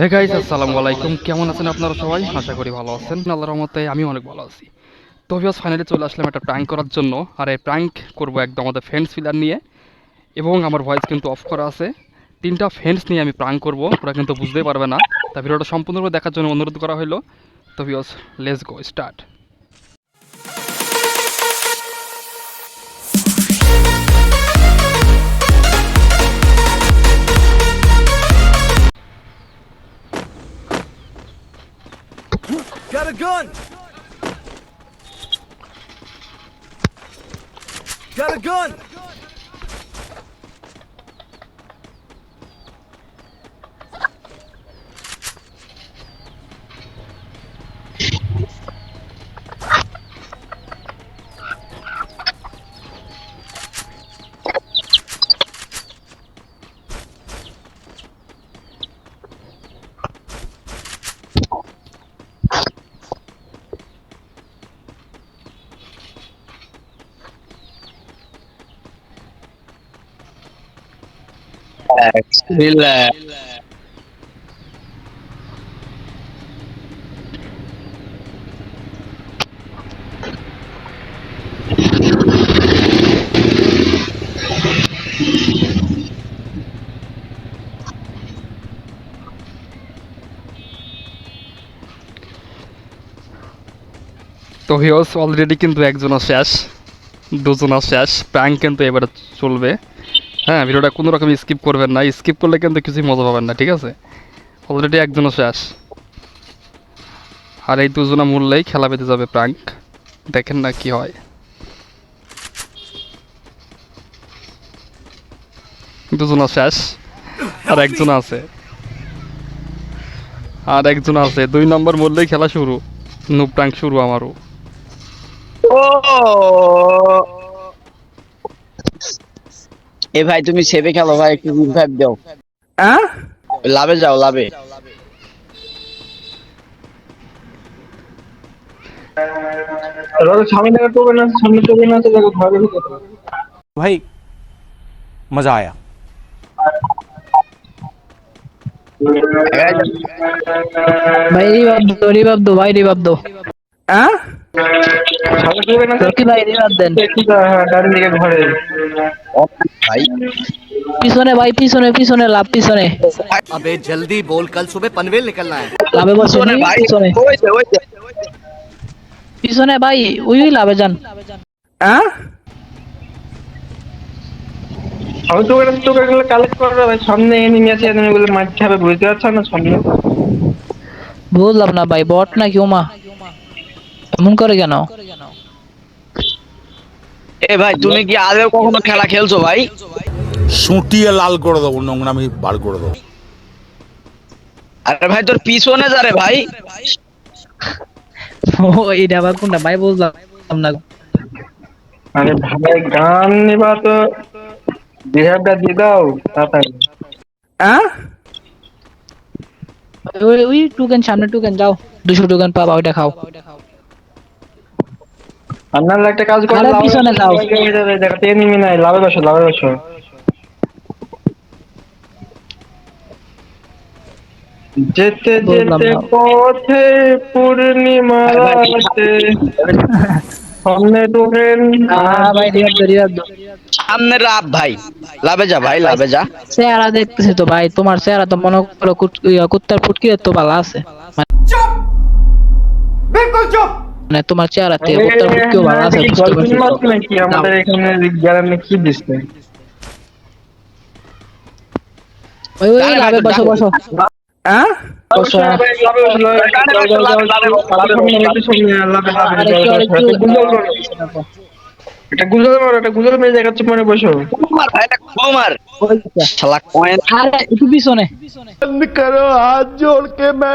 Hey guys আসসালামু কেমন আছেন আপনারা সবাই? আশা করি ভালো আছেন। আল্লাহর রহমতে আমি অনেক ভালো আছি। তো ভিওস ফাইনালি চলে আসলাম একটা প্র্যাঙ্ক করার জন্য। আর এই প্র্যাঙ্ক করব একদম আমাদের ফ্রেন্ডস ফিলার নিয়ে। এবং আমার ভয়েস কিন্তু অফ করা আছে। তিনটা ফ্রেন্ডস নিয়ে আমি প্র্যাঙ্ক করব। ওরা কিন্তু বুঝতেই পারবে না। তা ভিডিওটা সম্পূর্ণরূপে দেখার জন্য অনুরোধ করা হলো তো ভিওস let's go start جول gun! Relax. তো ভিউস অলরেডি কিন্তু একজনের শেষ দুজনের শেষ প্র্যাঙ্ক কিন্তু এবারে চলবে হ্যাঁ ভিডিওটা কোনো রকম স্কিপ করবেন না। স্কিপ করলে কিন্তু কিছুই মজা পাবেন না, ঠিক আছে? অলরেডি একজনও শেষ আর এই দুজনা মূল্যেই খেলা পেতে যাবে প্র্যাঙ্ক দেখেন না কি হয়। দুজনা শেষ আর একজন আছে। আর একজন আছে। দুই নম্বর মূল্যেই খেলা শুরু। নু প্র্যাঙ্ক শুরু আমারও। ও! এ ভাই তুমি সেবে খেলো ভাই একটু রিভাইভ দাও। হ্যাঁ লাভে যাও লাভে। ভাই মজা আয়া। ভাই রিভাইভ দো রিভাইভ দো ভাই রিভাইভ দো হ্যাঁ? পিছনে ভাই পিছনে পিছনে লাভ পিছনে। আবে জলদি বল কাল সুবে পনভেল নিকলনা হ্যায়। লাভে আমি তো এটা তো এগুলো কালেক্ট করবে ভাই। সামনে এনিমি আছে এনিমি মারতে হবে বুঝতে পারছ না সামনে? বুঝলাম না ভাই বট নাকি ওমা এমন করে কেন? এ ভাই তুমি কি আদেও কখনো খেলা খেলছো ভাই? সুটিয়ে লাল করে দেবো নোংরামি বার করে দেবো। আরে ভাই তোর পিছনে যা রে ভাই। ও এইটা আবার কোনটা? ভাই বুঝলাম না। আরে ভাই গান নিবা তো। বিহেভটা দিয়ে দাও তাড়াতাড়ি। ওই ওই টুকেন সামনে টুকেন যাও। দুশো টুকেন পাবা ওইটা খাও। নাহলে একটা কাজ করো পিছনে বসো, যাও। দেখাতে এনিমি নাই লাভে বসো লাভে বসো। যেতে যেতে পথে পূর্ণিমা রাতে সামনে দো সামনে রাব ভাই। লাভে যা ভাই লাভে যা। চেহারা দেখতেছি তো ভাই তোমার চেহারা তো মনে করো কুত- কুত্তার ফুটকি তো ভালো আছে। মানে তোমার চেহারাতে উত্তর মুখকেও ভালো আছে বুঝতে পারছি। আমাদের এখানে গ্যারান্টি কি দিচ্ছে ওই ওই লাভে বসো বসো। হ্যাঁ? এটা এটা জায়গা হচ্ছে মনে বসো। কুমার শালা আরে একটু পিছনে। বন্ধ করো হাত জোড়কে কে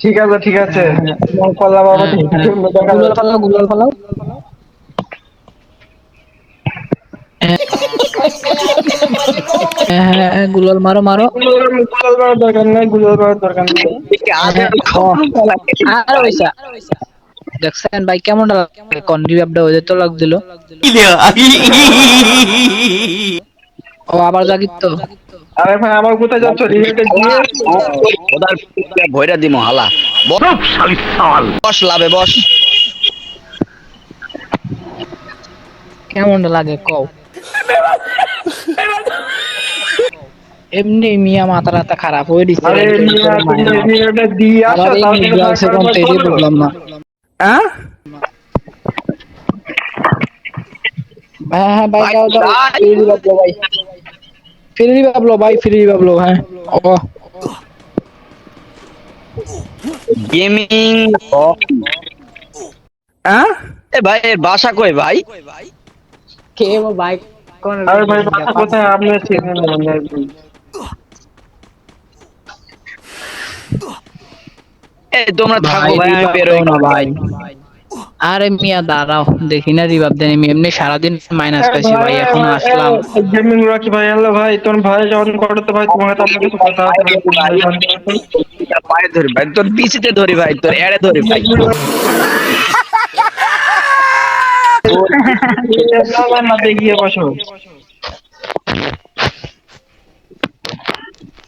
ঠিক আছে গুলাল ফালাও হ্যাঁ হ্যাঁ। হ্যাঁ, গুলাল মারো মারো। গুগল গুগল দরকার নাই গুগল করার দরকার নেই। আর পয়সা। দেখছেন ভাই কেমন লাগে কন্ডি ব্যাপটা ওদের তো লাগ দিল ও আবার জাগিত তো। আরে ভাই আমার কোথায় যাচ্ছ? ওদার ভয়রা দিমো হালা। বস লাভে বস। কেমন লাগে কও? এমনি মিয়া মাথা রাতা খারাপ হয়ে দিচ্ছে আরে মিয়া তুমি রিলেটে দিয়ে আসো না। হ্যাঁ? হ্যাঁ ভাই দাও দাও ফ্রি বাবলো ভাই। ফ্রি বাবলো ভাই ফ্রি বাবলো হ্যাঁ। ও। গেমিং এ ভাই এর বাসা কই ভাই? কে ও ভাই কোন আরে ভাই বাসা কোথায়? আপনি চিনেন না এ তোমরা থাকো ভাই আমি বের হই না ভাই। আরে মিয়া দাঁড়াও দেখি না রিভাব দেন আমি এমনি সারাদিন মাইনাস খাইছি ভাই এখন আসলাম। গেমিং রাখি ভাই হ্যালো ভাই তোমার ভাই যখন করো তো ভাই তোমার তো কিছু কথা আছে পায়ে ধরি ভাই তোর পিছিতে ধরি ভাই তোর এড়ে ধরি ভাই না গিয়ে বসো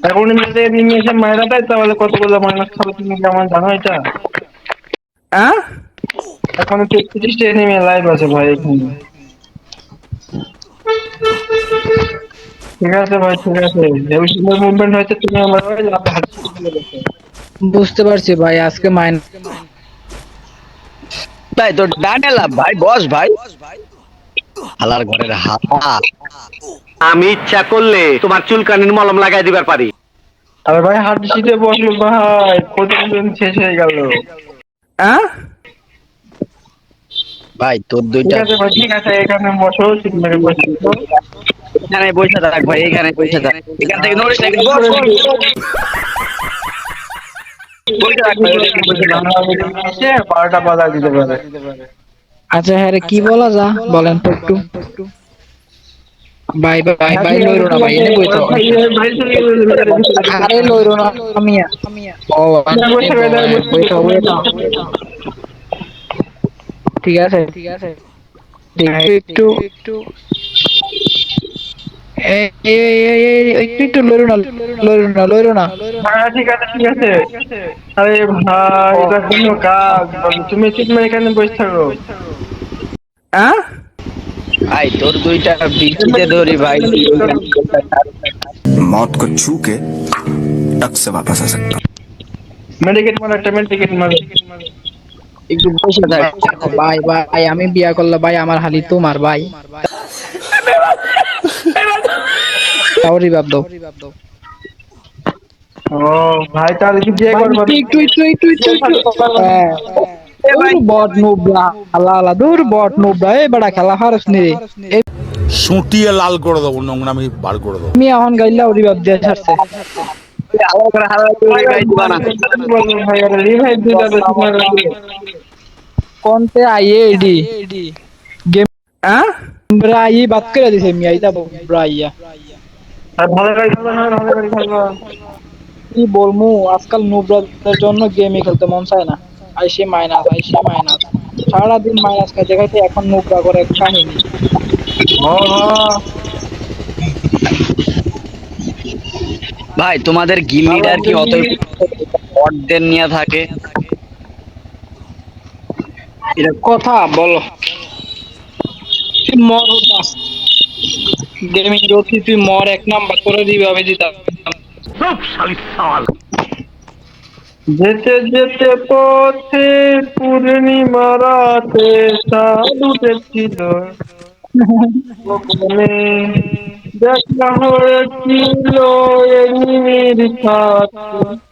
এখন যদি নিয়ে এসে মায়েরা দেয় তাহলে কতগুলো মাইনাস খাবে তুমি কেমন জানো এটা এখন তেত্রিশটা এনিমি লাইভ আছে ভাই এখানে। ঠিক আছে ভাই ঠিক আছে। যেহেতু সুন্দর মুভমেন্ট হয়েছে তুমি আমার ভাই লাভ হাত বুঝতে পারছি ভাই আজকে মাইন ভাই তোর ডানে লাভ ভাই বস ভাই। হালার ঘরের হালা আমি ইচ্ছা করলে তোমার চুলকানির মলম লাগাই দিবার পারি। আরে ভাই হাত শীতে বসল ভাই প্রতিদিন শেষ হয়ে গেল। ভাই তোর ঠিক দুইটা আছে ঠিক আছে এখানে বসো ঠিক মেরে বসো এখানে বসে থাক ভাই এখানে বসে থাক এখান থেকে নড়িস না বস, আচ্ছা হ্যাঁ রে, কি বলা যা বলেন তো একটু ভাই ভাই ভাই লইরো না ভাই এনে বইতো। আরে লইরো না মিয়া ও আচ্ছা, বইতো বইতো ঠিক আছে ঠিক আছে একটু একটু এই এই এই এই একটু একটু লইরো না লইরো না লইরো না হ্যাঁ ঠিক আছে ঠিক আছে আরে ভাই এটা কোনো কাজ তুমি ঠিক মেরে এখানে বসে থাকো ভাই তোর দুইটা বিচিতে ধরি ভাই मौत को छू के टक से वापस आ सकता हूँ মেডিকেট মারো একটা মেডিকেট মারো একটু বসে থাক ভাই ভাই আমি বিয়া করলে ভাই আমার হালি তোমার ভাই। সরি বাপ দাও। ও ভাই তাহলে কি বিয়ে করব? একটু একটু একটু একটু একটু। হ্যাঁ। বট নোবরা আল্লাহ আল্লাহ দূর বট নোবরা। এই বড় খেলা হারস নি সুটিয়ে লাল করে দেবো নোংরামি বার করে দেবো। আমি এখন গাইলা ওরি বাপ দিয়ে ছাড়ছে। করে গাই দিবা না। গেম ব্রাই বাত করে দিছে মিয়া ইতা ব্রাইয়া আর ভালো গাড়ি খেলব না ভালো গাড়ি খেলব কি বলমু আজকাল নুব্রাদের জন্য গেমই খেলতে মন চায় না আইসে মাইনাস আইসে মাইনাস সারাদিন মাইনাস খাইতে খাইতে এখন নুব্রা করে কাহিনী ও হ্যাঁ ভাই তোমাদের গিমিডার কি অত অর্ধের নিয়ে থাকে কথা বলো। তুই মর গেমিং তুই মর এক নাম্বার করে দিবি আমি দিতাম যেতে যেতে পথে পূর্ণিমা রাতে সাধু দেখছিল গোপনে দেখা হয়েছিল এনিমির সাথে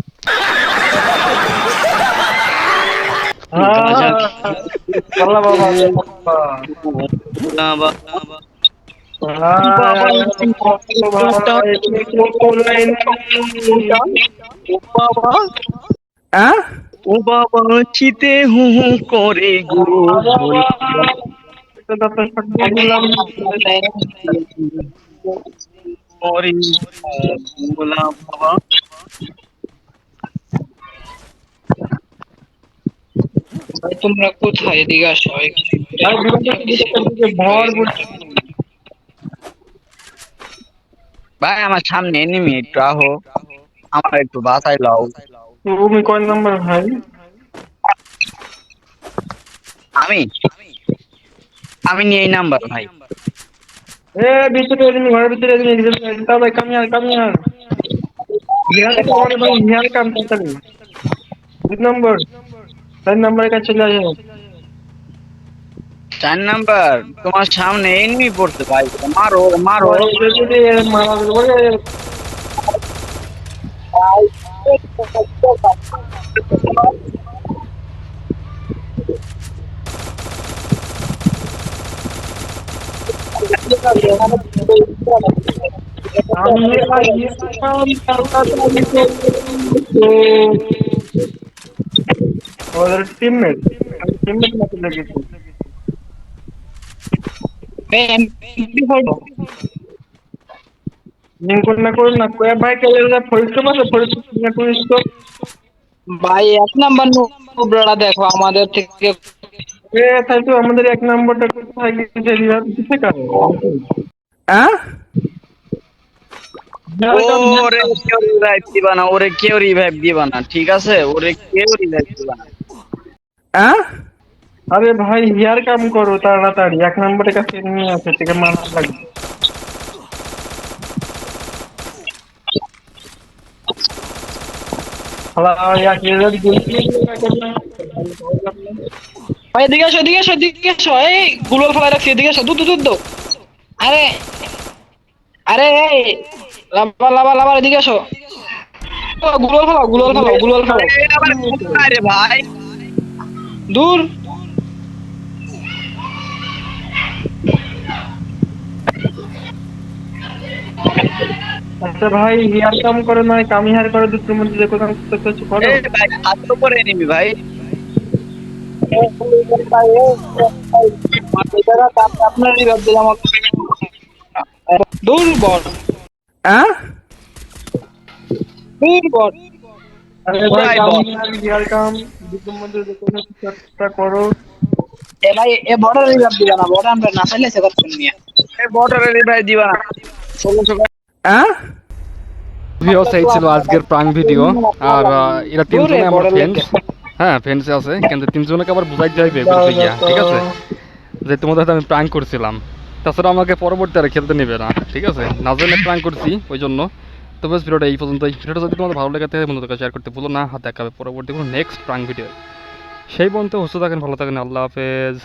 বাবা। বাবা ও বাবা চিতে হু হু করে গো ভোলা করে গো ভোলা বাবা। ভাই তোমরা কোথায়? এদিকে আসো ভাই আমার সামনে এনিমি একটু আহো। আমার একটু বাঁচাই লাও। তুমি কয় নাম্বার ভাই? আমি? আমি নিয়ে এই নাম্বার ভাই। এ ভিতরে এদিন ঘরের ভিতরে এদিন তা ভাই কামি আর বিহার কাম করতে দুই নম্বর। চার নম্বরের কাছে চলে আসো চার নাম্বার তোমার সামনে এনিমি পড়ছে ভাই। মারো মারো। বলে ওদের টিমমেট টিমমেট মতো লেগেছে না? করুন না। কয়া ভাই কেলে না করিস তো? ভাই এক নাম্বার দেখো আমাদের থেকে। এ তাই তো আমাদের এক নম্বরটা কোথায় গেছে কারও ওরে কেউ রিভাইভ দিবা না ওরে কেউ রিভাইভ দিবা না ঠিক আছে? ওরে কেউ রিভাইভ দিবা না। আরে ভাই হিয়ার কাম করো তাড়াতাড়ি। এক নম্বরের কাছে নিয়ে আসে থেকে মারা লাগবে। এদিকে আসো এদিকে আসো এদিকে আসো। এই গুলোল ফেলাই রাখছি এদিকে আসো। দুধ দুধ দুধ আরে আরে এই লাবা লাবা লাবা এদিকে আসো। গুলোল ফেলাও গুলোল ফেলাও গুলোল ফেলাও। আরে ভাই। দূর। আচ্ছা ভাই হিয়ার কাম করো নয় কামি হার করো দুটোর মধ্যে যে কোথাও কিছু করো। ভাই হাতের উপরে এনিমি ভাই। আপনার রিভাব দিলে দূর বল। দূর বল ভাই কামি হার হিয়ার কাম। কোনো কিছু একটা করো। এ ভাই এ বড় রিভাব দিলে না বড় আমরা না ফেলে সে করছেন নিয়ে এই বর্ডারে রিভাইভ দিবা না। ষোলোশো ভিউয়ার্স এই ছিল আজকের প্রাং ভিডিও আর আহ, এরা তিনজনে আমার ফ্রেন্ডস হ্যাঁ ফ্রেন্ডস আছে কিন্তু তিনজনকে আবার বুঝাই যাইবে বলতে গিয়া ঠিক আছে? যে তোমাদের সাথে আমি প্রাং করছিলাম। তাছাড়া আমাকে পরবর্তী আর খেলতে নেবে না ঠিক আছে? না জেনে প্রাং করছি ওই জন্য। তো বেশ ভিডিওটা এই পর্যন্তই। ভিডিওটা যদি তোমাদের ভালো লেগে থাকে বন্ধুদের শেয়ার করতে ভুলো না। হাত দেখাবে পরবর্তী কোনো নেক্সট প্রাং ভিডিও সেই পর্যন্ত সুস্থ থাকেন, ভালো থাকেন, আল্লাহ হাফেজ।